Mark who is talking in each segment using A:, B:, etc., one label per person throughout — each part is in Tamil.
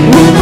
A: Música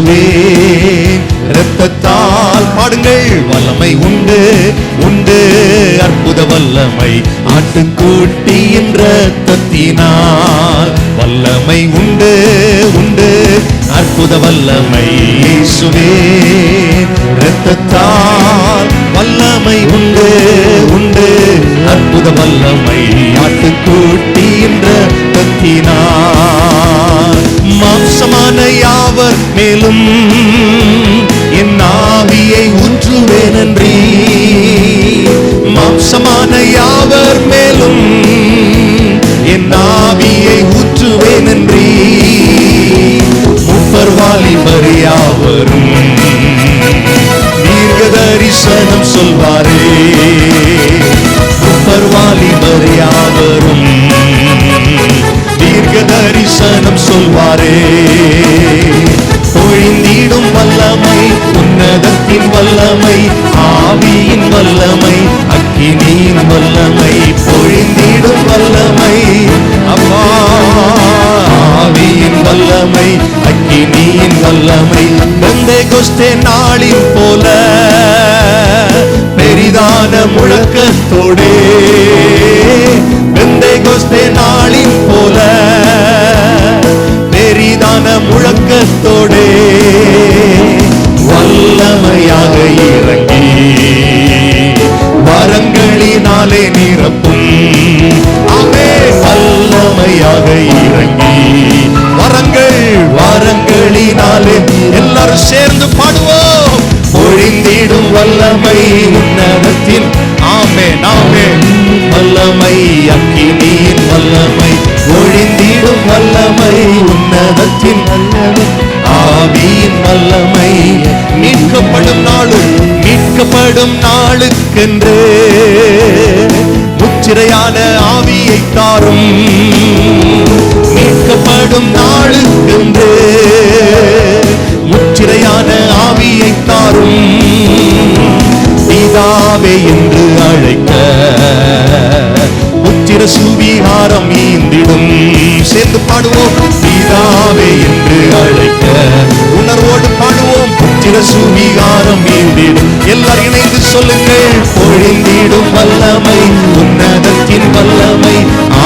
A: இயேசுவே இரத்தத்தால் பாடுங்கள் வல்லமை உண்டு உண்டு. அற்புத வல்லமை ஆட்டுக்குட்டியின் இரத்தத்தினால் வல்லமை உண்டு உண்டு. அற்புத வல்லமை இயேசுவே. இரத்தத்தால் வல்லமை உண்டு உண்டு. அற்புத வல்லமை ஆட்டுக்குட்டின்ற இரத்தத்தினால் மாம்சமான யாவர் மேலும் என் ஆவியை ஊற்றுவேன் மாம்சமான யாவர் மேலும் என் ஆவியை ஊற்றுவேனன்றி. முப்பர் வாலிபர் யாவரும் தீர்க்க தரிசனம் சொல்வாரே. முப்பர் வாலிபர் யாவரும் வல்லமை ஆவியின் வல்லமை அக்கினியின் வல்லமை பொழிந்திடும் வல்லமை. அப்பா ஆவியின் வல்லமை அக்கினியின் வல்லமை. வெந்தை கொஸ்தே நாளின் போல பெரிதான முழக்கத்தோடே. வெந்தை கொஸ்தே நாளின் போல பெரிதான முழக்கத்தோடே. வல்லமையாக இறங்கி வரங்களினாலே நிரப்பும். அவே வல்லமையாக இறங்கி வரங்கள் வரங்களினாலே எல்லாரும் சேர்ந்து பாடுவோம். பொழிந்திடும் வல்லமை உன்னதத்தில். ஆமே நாமே வல்லமை அக்கினியின் வல்லமை. ஒழிந்திடும் வல்லமை உன்னதத்தின் வல்லமை ஆவியின் வல்லமை. மீட்கப்படும் நாளும் மீட்கப்படும் நாளுக்கென்று. முச்சிறையான ஆவியை தாரும். மீட்கப்படும் நாளுக்கென்று. முச்சிறையான ஆவியை தாரும். பிதாவே என்று அழைக்க. முத்திர சுவிகாரம் ஈந்திடும். சேர்ந்து பாடுவோம். பிதாவே என்று அழைக்க. உணர்வோடு பாடுவோம் புத்திர சுவிகாரம் ஈந்திடும் எல்லாரும் இணைந்து சொல்லுங்கள் பொழிந்திடும் வல்லமை உன்னதத்தின் வல்லமை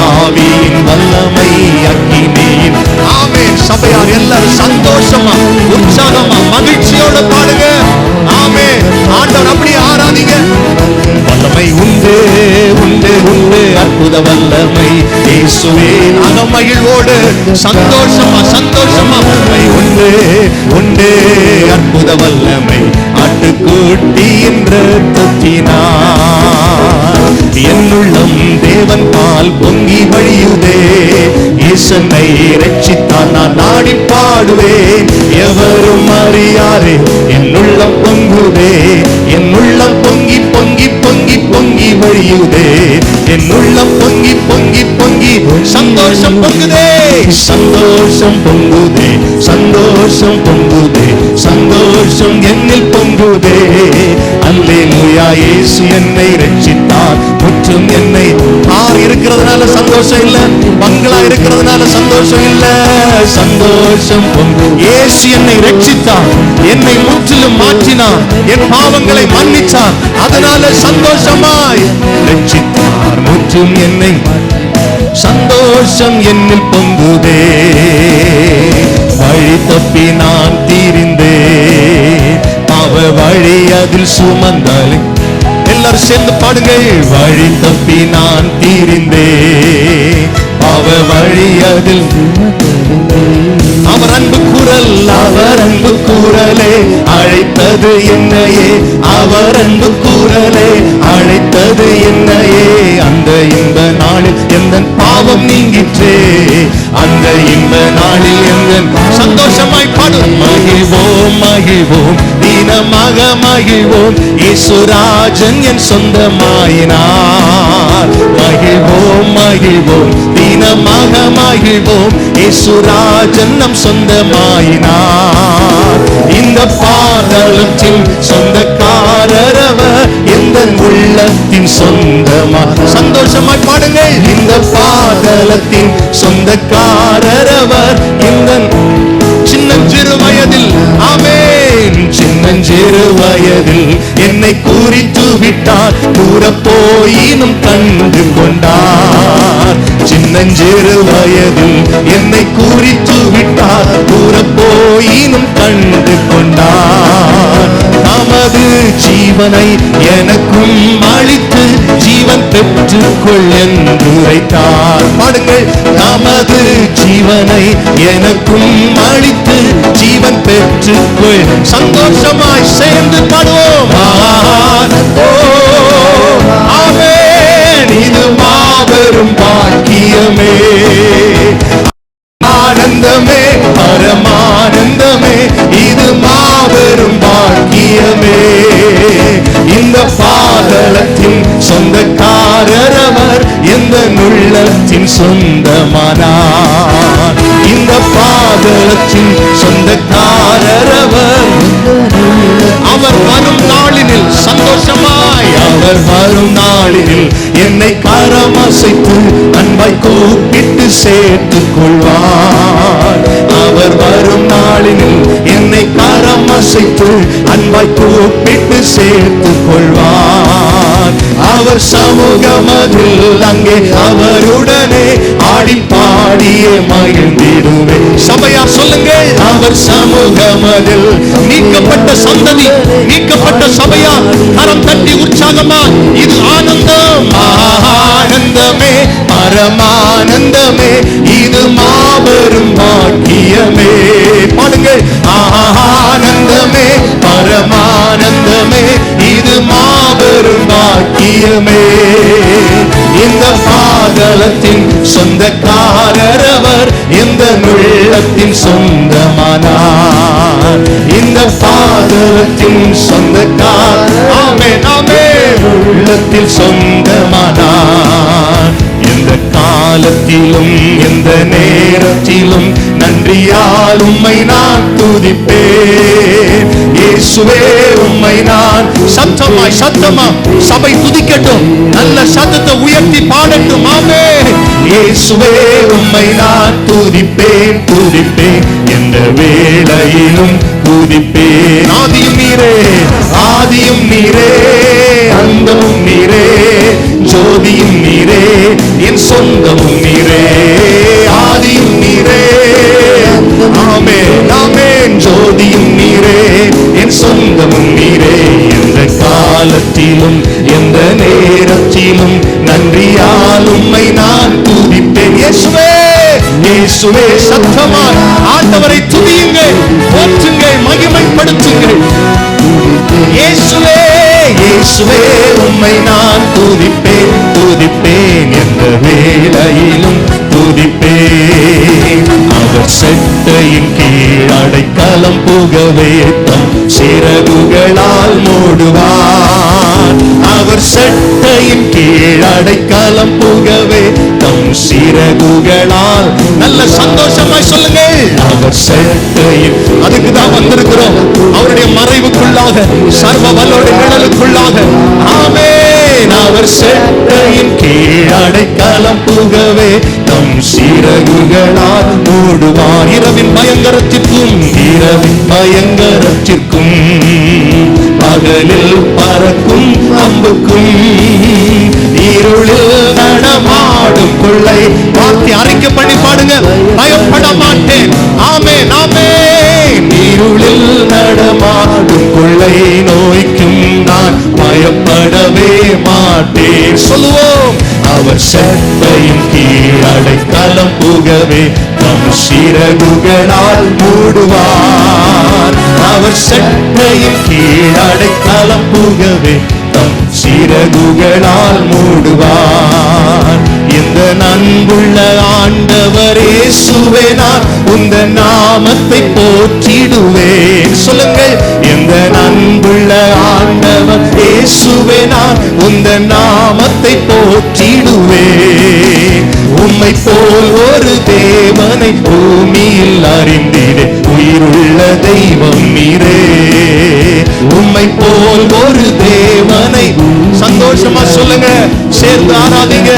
A: ஆவியின் வல்லமை அக்கினியின். ஆவே சபையார் எல்லாரும் சந்தோஷமா உற்சாகமா மகிழ்ச்சியோட பாடுங்க. ஆண்டவர் அப்படியே ஆராதிங்க. வல்லமை உண்டு உண்டு உண்டு அற்புத வல்லமை. இயேசுவே அகமகிழ்வோடு சந்தோஷமா சந்தோஷமா. வல்லமை உண்டு உண்டு அற்புத வல்லமை. ஆட்டுக்குட்டியின் ரத்தத்தினார் என்னுள்ளம் தேவன் பால் பொங்கி வழியுதே. ஈசனை ரட்சித்தான் நான் நாடி பாடுவேன். எவரும் அறியாரே என் உள்ளம் பொங்குதே. என் உள்ளம் பொங்கி பொங்கி பொங்கி பொங்கி வழியுதே. என் உள்ளம் பொங்கி பொங்கி பொங்கி சந்தோஷம் பொங்குதே. சந்தோஷம் பொங்குதே சந்தோஷம் பொங்குதே. சந்தோஷம் என்னில் பொங்குதே. அல்லே அல்லேலூயா இயேசு என்னை ரட்சித்தார் முற்றும் என்னை கார் இருக்கிறதுனால சந்தோஷம் இல்லை? பங்களா இருக்கிறது இருக்கிறதுனால சந்தோஷம் இல்ல. சந்தோஷம் பொங்கு. இயேசு என்னை ரட்சித்தார் என்னை முற்றிலும் மாற்றினார் என் பாவங்களை மன்னித்தார் அதனால சந்தோஷமாய் ரட்சித்தார் முற்றும் என்னை சந்தோஷம் என்னில் பொங்குதே. வழி தப்பி நான் தீரிந்தே அவ வழி அதில் சுமந்தாலே. எல்லாரும் சேர்ந்து பாடுங்கள். வழி தப்பி நான் தீரிந்தே அவ வழியதில் அவர் அன்பு குரல் அவர் அன்பு குரலே அழைத்தது என்னையே. அவர் அன்பு குரலே அழைத்தது என்னையே. அந்த இன்ப நாளில் எந்த பாவம் நீங்கிற்றே. அந்த இன்ப நாளில் எங்கள் சந்தோஷமாய் பாடும். மகிழ்வோம் மகிழ்வோம். தீனமாக மகிழ்வோம். இசுராஜன் என் சொந்தமாயினார். மகிழ்வோம் மகிழ்வோம். தீனமாக மகிழ்வோம். இசுராஜன் நம் சொந்தமாயினார். இந்த பாதளத்தின் சொந்தக்காரரவர் எந்த உள்ளத்தின் சொந்தமா சந்தோஷமாய் பாடுங்கள். இந்த பாதளத்தின் சொந்தக்காரரவர் இந்த சின்னஞ்சிறு வயதில். ஆமென் சின்னஞ்சிறு வயதில். என்னை குறித்து விட்டார். கூற போயினும் கண்டு கொண்டார். சின்னஞ்சிறு வயதில் என்னை குறித்து விட்டார். கூற போயினும் கண்டு கொண்டார். நமது ஜீவனை எனக்கும் அளித்து ஜீவன் பெற்றுக்கொள் என்று உரைத்தார். பாடுங்கள். நமது ஜீவனை எனக்கும் அளித்து ஜீவன் பெற்றுக்கொள் சந்தோஷமாய் சேர்ந்து படுவோம். ஆமே இது மாபெரும் பாக்கியமே. அவருடனே ஆடி பாடியே மகிழ்ந்திடுவே சபையா சொல்லுங்க? அவர் சமூகம் அதில் நீக்கப்பட்ட சந்ததி நீக்கப்பட்ட சபையா? கரம் தட்டி உற்சாகமா இது ஆனந்தம் ஆனந்தமே பரமானந்தமே இது மாபெரும் பாக்கியமே. பாடுங்கள். ஆனந்தமே பரமானந்தமே இது மா மாபெரும் பாக்கியமே இந்த பாதலத்தின் சொந்தக்காரர் அவர் இந்த உள்ளத்தின் சொந்தமானார். இந்த பாதலத்தின் சொந்தக்காரர் ஆமே நாமே உள்ளத்தில் சொந்தமானார். எந்த காலத்திலும் எந்த நேரத்திலும் நன்றியால் உம்மை நான் துதிப்பேன். இயேசுவே உம்மை நான் சத்தமாய் சத்தமா சபை துதிக்கட்டும். நல்ல சத்தத்தை உயர்த்தி பாடட்டும் ஆமே. இயேசுவே உம்மை நான் துதிப்பேன் துதிப்பேன். எந்த வேளையிலும் துதிப்பேன். ஆதியும் நீரே. ஆதியும் நீரே. அந்தமும் நீரே. ஜோதியும் நீரே. என் சொந்தமும் நீரே. ஆதியும் நீரே. ஆமே ஆமேன். ஜோதியும் நீரே. என் சொந்தமும் நீரே. எந்த காலத்திலும் எந்த நேரத்திலும் நன்றியால் உம்மை நான் துதிப்பேன். இயேசுவே இயேசுவே சத்தமாய் ஆண்டவரை துதியுங்கள் போற்றுங்கள் மகிமைப்படுத்துங்கள். இயேசுவே இயேசுவே உம்மை நான் துதிப்பேன் அடைக்கலம் புகவே தம் சிறகுகளால் மூடுவார். அவர் சட்டையின் கீழ் அடைக்கலம் புகவே தம் சிறகுகளால். நல்ல சந்தோஷமாய் சொல்லுங்க. அவர் சட்டையின் அதுக்கு தான் வந்திருக்கிறோம். அவருடைய மறைவுக்குள்ளாக சர்வ வல்லோட நிழலுக்குள்ளாக. ஆமே அவர் செட்டையின் கீழ் அடைக்கலம் புகவே தம் சிறகுகளால் மூடுவார் இரவின் பயங்கரத்திற்கும் இரவின் பயங்கரத்திற்கும். பகலில் பறக்கும் அம்புக்கும் இருளில் நடமாடும் கொள்ளை. வார்த்தை அறிக்கை பண்ணி பாடுங்க. பயப்பட மாட்டேன். ஆமே நாமே இருளில் நடமாடும் கொள்ளை நோய்க்கு நான் பயப்படவே மாட்டேன் சொல்லுவோம் அவர் சட்டையின் கீழடை அடைக்கலம் புகவே தம் சிறகுகளால் மூடுவார். அவர் சட்டையின் கீழடை அடைக்கலம் புகவே தம் சிறகுகளால் மூடுவார். இந்த நன்புள்ள ஆண்டவரே சுவேனார் உந்த நாமத்தை போற்றிடுவேன். சொல்லுங்கள் இந்த நன்புள்ள ஆண்டவர் இயேசுவேனார் உந்த நாமத்தை போற்றிடுவேன். உம்மை போல் ஒரு தேவனை பூமியில் அறிந்திடே உயிருள்ள தெய்வம் நீரே. உம்மை போல் ஒரு தேவனை சந்தோஷமா சொல்லுங்க சேர்ந்து ஆராதிங்க.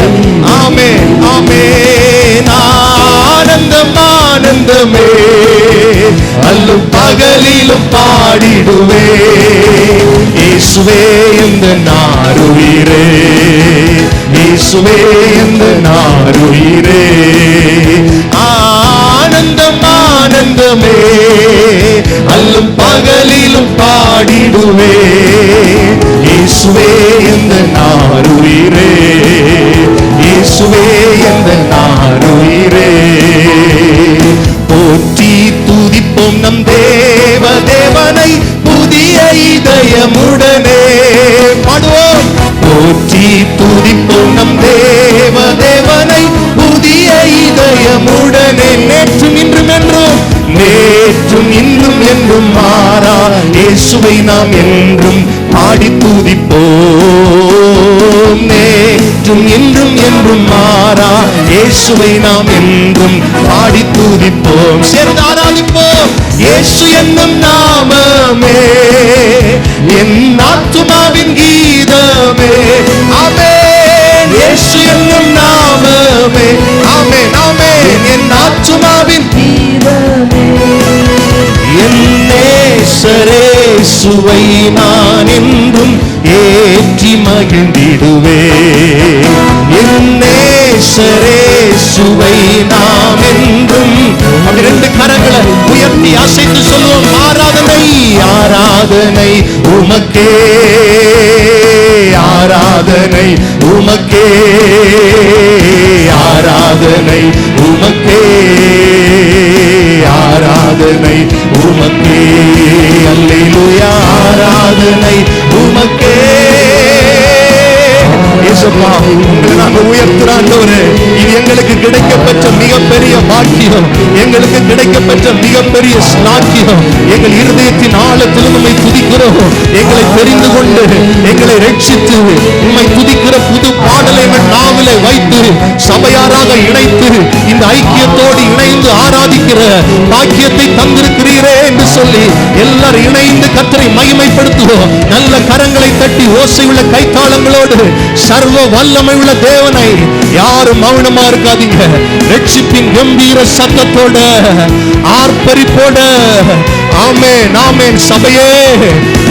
A: ஆனந்தமே ஆனந்தம் ஆனந்தமே அல்லும் பகலிலும் பாடிடுவே. இயேசுவே இந்த நாருயிரே. இயேசுவே இந்த நாருயிரே. ஆனந்தம் ஆனந்தமே. அல்லும் பகலிலும் பாடிடுவே இயேசுவே இந்த நாருயிரே. இயேசுவே இந்த நாருயிரே. போற்றி துதிப்போம் நம் தேவ தேவனை புதிய இதயமுடனே. பாடுவோம். போற்றி துதிப்போம் நம் தேவ தேவ ஜெயமுடனே நேற்றும் இன்றும் என்றும் நேற்றும் இன்றும் என்றும் மாறா இயேசுவை நாம் என்றும் பாடி துதிப்போம் நேற்றும் இன்றும் என்றும் மாறா இயேசுவை நாம் என்றும் பாடி துதிப்போம் சேர்ந்து ஆராதிப்போம். இயேசு என்னும் நாமமே என் ஆத்துமாவின் கீதமே. அமே இயேசு என்னும் நாமமே. அமே என் ஆத்துமாவின் என் நேசரே சுவை நான் என்றும் ஏற்றி மகிழ்ந்திடுவே. என்னேசரே சுவை நாம் என்றும் அப்படி ரெண்டு கரங்களை உயர்த்தி அசைத்து சொல்லுவோம் ஆராதனை ஆராதனை உமக்கே. ஆராதனை உமக்கே ஆராதனை உமக்கே ஆராதனை உமக்கே. அல்லையிலுயா ஆராதனை உமக்கே. இயேசுப்பா உங்களை நாங்க உயர்த்துறாண்டவரே இது எங்களுக்கு கிடைக்கப்பெற்ற மிகப்பெரிய பாக்கியம். எங்களுக்கு கிடைக்கப்பெற்ற மிகப்பெரிய ஸ்லாக்கியம் எங்கள் இருதயத்தின் ஆழத்தில் உண்மை துதிக்கிறோம். எங்களை தெரிந்து கொண்டு எங்களை ரட்சித்து உண்மை துதிக்கிற புது பாடலை நாவிலே வைத்து சபையாராக இணைத்து இந்த ஐக்கியத்தோடு இணைந்து ஆராதிக்கிற பாக்கியத்தை தந்திருக்கிறீரே என்று சொல்லி எல்லாரும் இணைந்து கத்தரை மகிமைப்படுத்துவோம். நல்ல கரங்களை தட்டி ஓசை உள்ள கைத்தாளங்களோடு சர்வ வல்லமை உள்ள தேவனை யாரும் மௌனமா இருக்காதீங்க ரட்சிப்பின் கம்பீர சத்தத்தோட ஆர்ப்பரிப்போட. ஆமென் ஆமேன். சபையே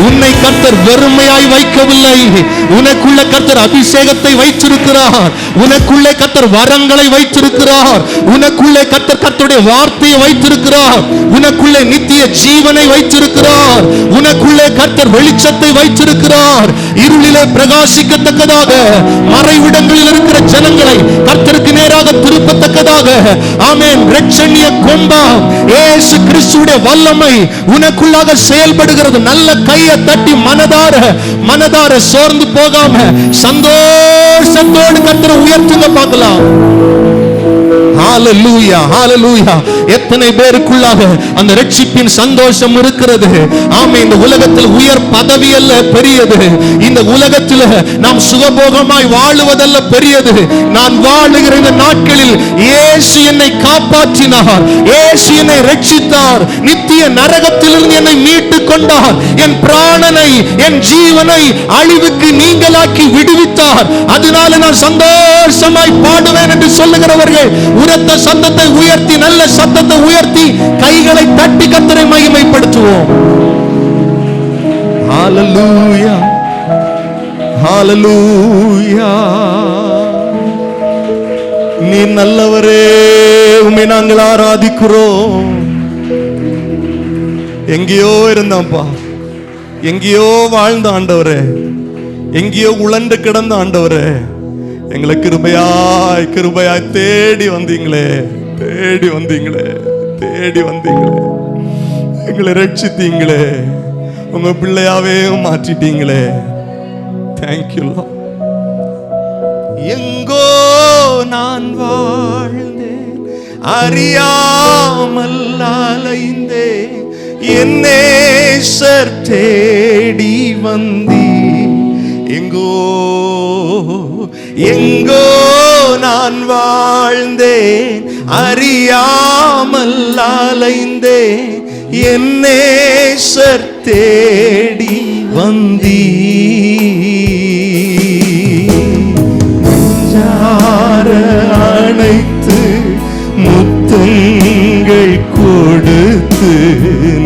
A: உன்னை கர்த்தர் வெறுமையாய் வைக்கவில்லை. உனக்குள்ள கர்த்தர் அபிஷேகத்தை வைத்திருக்கிறார். உனக்குள்ளே கர்த்தர் வரங்களை வைத்திருக்கிறார். உனக்குள்ளே கர்த்தர் கர்த்தருடைய வார்த்தையை வைத்திருக்கிறார். உனக்குள்ளே நித்திய ஜீவனை வைத்திருக்கிறார். உனக்குள்ளே கர்த்தர் வெளிச்சத்தை வைத்திருக்கிறார். இருளிலே பிரகாசிக்கத்தக்கதாக மறைவிடங்களில் இருக்கிற ஜனங்களை கர்த்தருக்கு நேராக திருப்பத்தக்கதாக. ஆமேன். ரட்சணிய கொம்பா. ஏசு கிறிஸ்துடைய வல்லமை உனக்குள்ளாக செயல்படுகிறது. நல்ல கையை தட்டி மனதார மனதார சோர்ந்து போகாம சந்தோஷத்தோடு கர்த்தரை உயர்த்துங்க பார்க்கலாம். ஹalleluya ஹalleluya எத்தனை பேருக்குள்ளாக அந்த ரட்சிப்பின் சந்தோஷம் இருக்கிறது. ஆமே இந்த உலகத்தில் உயர் பதவி அல்ல பெரியது. இந்த உலகத்தில் நாம் சுகபோகமாய் வாழுவதல்ல பெரியது. நான் வாழுகிற இந்த நாட்களில் இயேசு என்னை காப்பாற்றினார். இயேசு என்னை ரட்சித்தார். நித்திய நரகத்திலிருந்து என்னை மீட்டு கொண்டார் என் பிராணனை என் ஜீவனை அழிவுக்கு நீங்களாக்கி விடுவித்தார். அதனால நான் சந்தோஷமாய் பாடுவேன் என்று சொல்லுகிறவர்கள் உரத்த சத்தத்தை உயர்த்தி நல்ல சத்தத்தை உயர்த்தி கைகளை தட்டி கத்தரை மகிமைப்படுத்துவோம். Hallelujah. ஹாலலூயா நீ நல்லவரே உண்மை நாங்கள் ஆராதிக்கிறோம். எங்கேயோ இருந்தான்ப்பா எங்கேயோ வாழ்ந்த ஆண்டவரே எங்கேயோ உழண்டு கிடந்த ஆண்டவரே எங்களை கிருபையாய் கிருபையாய் தேடி வந்தீங்களே தேடி வந்தீங்களே தேடி வந்தீங்களே. எங்களை ரட்சித்தீங்களே உங்க பிள்ளையாவே மாற்றிட்டீங்களே. தேங்க்யூ எங்கோ நான் வாழ்ந்தேன் அறியாமல் அலைந்தேன் என்னே சர் தேடி வந்தி எங்கோ எங்கோ நான் வாழ்ந்தேன் அறியாமல் அலைந்தேன் என்னே சர் தேடி வந்தீ நெஞ்சார அணைத்து முத்தங்கள் கொடுத்து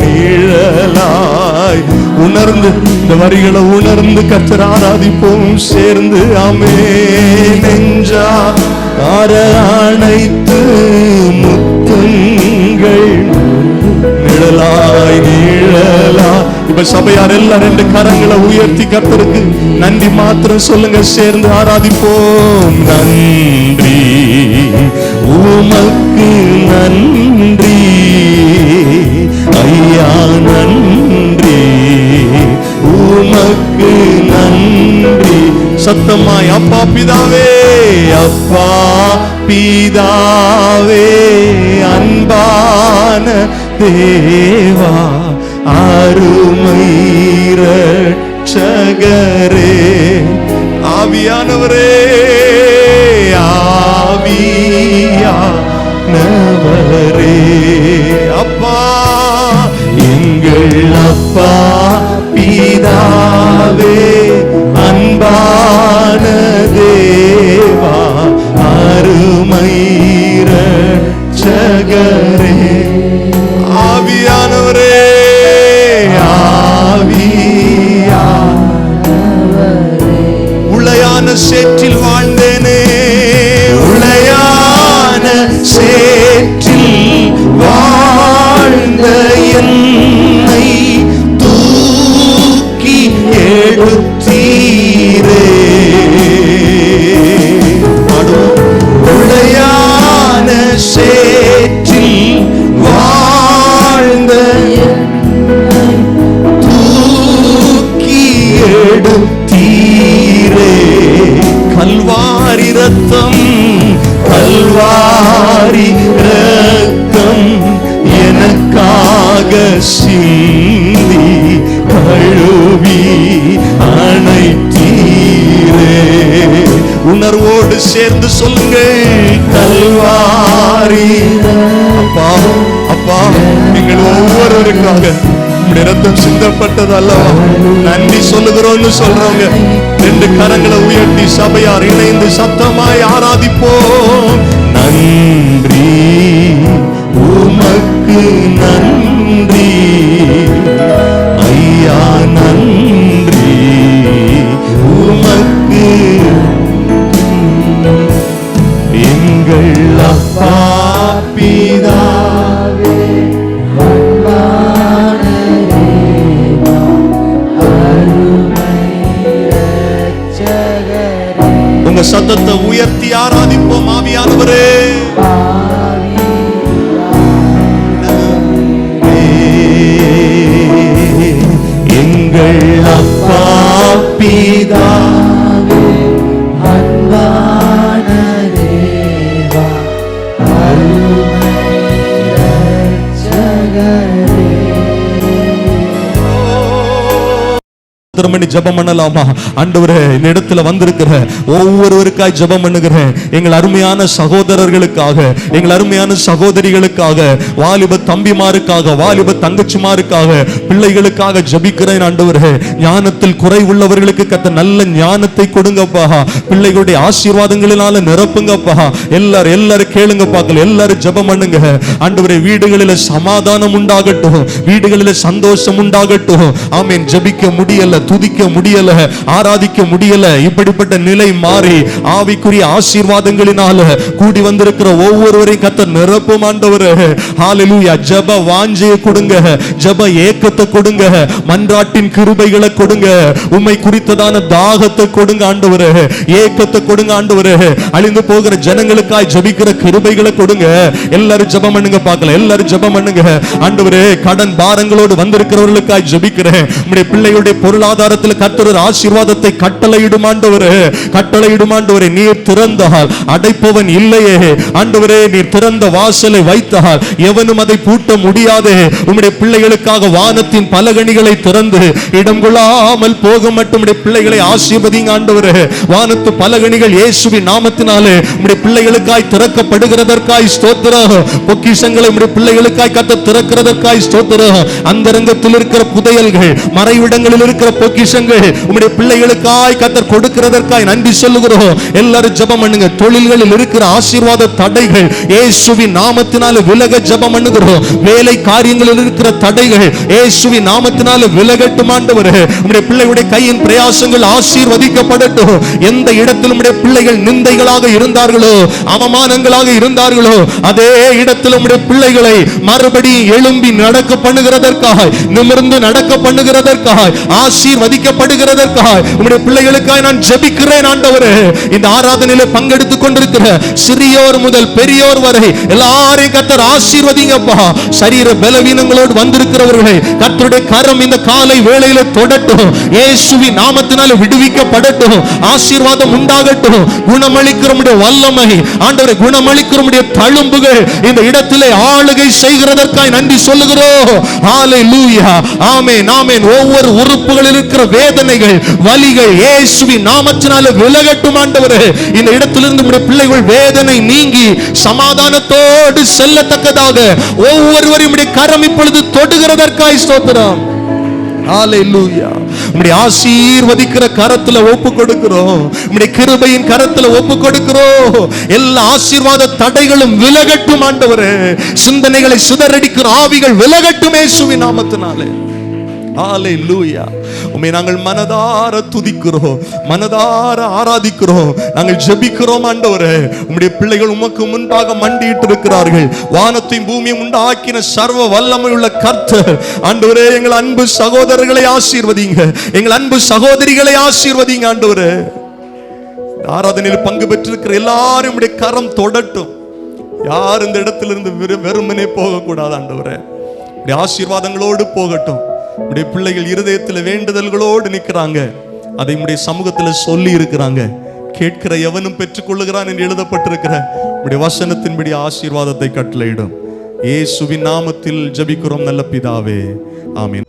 A: நிழலாய். உணர்ந்து இந்த வரிகளை உணர்ந்து கத்தர் ஆராதிப்போம். சேர்ந்து அமே நெஞ்சா ஆர அணைத்து முத்தங்கள் நிழலாய் நிழலா இப்ப சபையார் எல்லாம் ரெண்டு கரங்களை உயர்த்தி கத்தருக்கு நன்றி மாத்திரம் சொல்லுங்க சேர்ந்து ஆராதிப்போம். நன்றி. உமக்கு நன்றி. ஐயா நன்றி. உமக்கு நன்றி. சத்தமாய் அப்பா பிதாவே அப்பா பிதாவே அன்பான தேவா அருமை ரட்சகரே ஆவியானவரே ஆவியானவரே சிந்தப்பட்டது அல்லவா நன்றி சொல்லுகிறோம்னு சொல்றவங்க ரெண்டு கரங்களை உயர்த்தி சபையார் இணைந்து சத்தமாய் ஆராதிப்போம். நன்றி. உமக்கு நன்றி. பண்ணி ஜபம் பண்ணலாமா? ஆண்டவரே இந்த இடத்துல வந்திருக்கிற ஒவ்வொருவருக்காய் ஜபம் பண்ணுகிறேன். எங்கள் அருமையான சகோதரர்களுக்காக எங்கள் அருமையான சகோதரிகளுக்காக வாலிப தம்பிமாருக்காக வாலிப தங்கச்சிமாருக்காக பிள்ளைகளுக்காக ஜபிக்கிறேன் ஆண்டவரே. ஞானத்தில் குறை உள்ளவர்களுக்கு கத்த நல்ல ஞானத்தை கொடுங்கப்பா. பிள்ளைகளுடைய ஆசீர்வாதங்களினால நிரப்புங்கப்பா. எல்லாரும் எல்லாரும் கேளுங்க பார்க்கல எல்லாரும் ஜபம் பண்ணுங்க. ஆண்டவரே வீடுகளில் சமாதானம் உண்டாகட்டும். வீடுகளில் சந்தோஷம் உண்டாகட்டும். ஆமீன். ஜபிக்க முடியல துதி துதிக்க முடியல ஆராதிக்க முடியல இப்படிப்பட்ட நிலை மாறி ஆவிக்குரிய ஆசீர்வாதங்களினால கூடி வந்திருக்கிற ஒவ்வொருவரையும் கத்த நிரப்பும் ஆண்டவர். ஹalleluya ஜப வாஞ்சையை கொடுங்க ஜப ஏக்கத்தை கொடுங்க மன்றாட்டின் கிருபைகளை கொடுங்க உம்மை குறித்ததான தாகத்தை கொடுங்க ஆண்டவர். ஏக்கத்தை கொடுங்க ஆண்டவர். அழிந்து போகிற ஜனங்களுக்காய் ஜபிக்கிற கிருபைகளை கொடுங்க. எல்லாரும் ஜபம் பண்ணுங்க பார்க்கலாம். எல்லாரும் ஜபம் பண்ணுங்க. ஆண்டவரே கடன் பாரங்களோடு வந்திருக்கிறவர்களுக்காய் ஜெபிக்கிறேன். பிள்ளையுடைய பிள்ளைகளுடைய பொருளாதாரத்தில் கர்த்தர் ஆசீர்வாதத்தை கட்டளையிடும் ஆண்டவரே. கட்டளையிடும் ஆண்டவரே நீர் திறந்தால் அடைப்பவன் இல்லையே. ஆண்டவரே நீர் திறந்த வாசலை வைத்தால் எவனும் அதை பூட்ட முடியாதே. உம்முடைய பிள்ளைகளுக்காக வானத்தின் பலகணிகளை திறந்து இடம் கொள்ளாமல் போக மட்டும் பிள்ளைகளை ஆசீர்வதிங்க ஆண்டவரே. வானத்து பலகணிகள் இயேசுவின் நாமத்தினாலே உம்முடைய பிள்ளைகளுக்காய் திறக்கப்படுகிறதற்காய் ஸ்தோத்திரம். பொக்கிஷங்களை உம்முடைய பிள்ளைகளுக்காய் கத்த திறக்கிறதற்காய் ஸ்தோத்திரம். அந்தரங்கத்தில் இருக்கிற புதையல்கள் மறைவிடங்களில் இருக்கிற பொக்கிஷ பொக்கிஷங்கள் உங்களுடைய பிள்ளைகளுக்காய் கத்தர் கொடுக்கிறதற்காய் நன்றி சொல்லுகிறோம். எல்லாரும் ஜபம் பண்ணுங்க. தொழில்களில் இருக்கிற ஆசீர்வாத தடைகள் இயேசுவின் நாமத்தினால விலக ஜபம் பண்ணுகிறோம். வேலை காரியங்களில் இருக்கிற தடைகள் இயேசுவின் நாமத்தினால விலகட்டும் ஆண்டவர். உங்களுடைய பிள்ளையுடைய கையின் பிரயாசங்கள் ஆசீர்வதிக்கப்படட்டும். எந்த இடத்திலும் உடைய பிள்ளைகள் நிந்தைகளாக இருந்தார்களோ அவமானங்களாக இருந்தார்களோ அதே இடத்தில் உடைய பிள்ளைகளை மறுபடியும் எழும்பி நடக்க பண்ணுகிறதற்காக நிமிர்ந்து நடக்க பண்ணுகிறதற்காக ஆசீர்வதி ஆசீர்வதிக்கப்படுகிறதற்காக உங்களுடைய பிள்ளைகளுக்காக நான் ஜெபிக்கிறேன் ஆண்டவரே. இந்த ஆராதனையில பங்கெடுத்துக் கொண்டிருக்கிற சிறியோர் முதல் பெரியோர் வரை எல்லாரையும் கத்தர் ஆசீர்வதிங்கப்பா. சரீர பலவீனங்களோடு வந்திருக்கிறவர்களை கத்தருடைய கரம் இந்த காலை வேளையில தொடட்டும். இயேசுவி நாமத்தினால விடுவிக்கப்படட்டும். ஆசீர்வாதம் உண்டாகட்டும். குணமளிக்கிற வல்லமை ஆண்டவரை குணமளிக்கிற தழும்புகள் இந்த இடத்திலே ஆளுகை செய்கிறதற்காய் நன்றி சொல்லுகிறோம். ஆலை லூயா ஆமே நாமேன் ஒவ்வொரு உறுப்புகளில் இருக்கிற வேதனைகள் வலிகள் இயேசுவின் நாமத்தினால விலகட்டும் ஆண்டவரே. இந்த இடத்திலிருந்து நம்முடைய பிள்ளைகள் வேதனை நீங்கி சமாதானத்தோடு செல்லத்தக்கதாக ஒவ்வொருவரையும் கரம் இப்பொழுது தொடுகிறதற்காய் ஸ்தோத்திரம். ஆசீர்வதிக்கிற கரத்துல ஒப்பு கொடுக்கிறோம். கிருபையின் கரத்துல ஒப்பு கொடுக்கிறோம். எல்லா ஆசீர்வாத தடைகளும் விலகட்டும் ஆண்டவரே. சிந்தனைகளை சிதறடிக்கிற ஆவிகள் விலகட்டும் நாமத்தினாலே. நாமத்தினாலே லூயா உம்மை நாங்கள் மனதார துதிக்கிறோம் மனதார ஆராதிக்கிறோம். நாங்கள் ஜெபிக்கிறோம் ஆண்டவரே. உம்முடைய பிள்ளைகள் உமக்கு முன்பாக மண்டியிட்டு இருக்கிறார்கள் வானத்தையும் பூமியும் உண்டாக்கின சர்வ வல்லமை உள்ள கர்த்தர். ஆண்டவரே எங்கள் அன்பு சகோதரர்களை ஆசீர்வதிங்க. எங்கள் அன்பு சகோதரிகளை ஆசீர்வதிங்க ஆண்டவரே. ஆராதனையில் பங்கு பெற்றிருக்கிற எல்லாரும் கரம் தொடட்டும். யார் இந்த இடத்திலிருந்து வெறுமனே போகக்கூடாது ஆண்டவரே. ஆசீர்வாதங்களோடு போகட்டும். உடைய பிள்ளைகள் இருதயத்தில் வேண்டுதல்களோடு நிற்கிறாங்க. அதை உடைய சமூகத்தில் சொல்லி இருக்கிறாங்க. கேட்கிற எவனும் பெற்றுக்கொள்ளுகிறான் என்று எழுதப்பட்டிருக்கிற உடைய வசனத்தின்படி ஆசீர்வாதத்தை கட்டளையிடும். இயேசுவின் நாமத்தில் ஜபிக்கிறோம் நல்ல பிதாவே. ஆமீன்.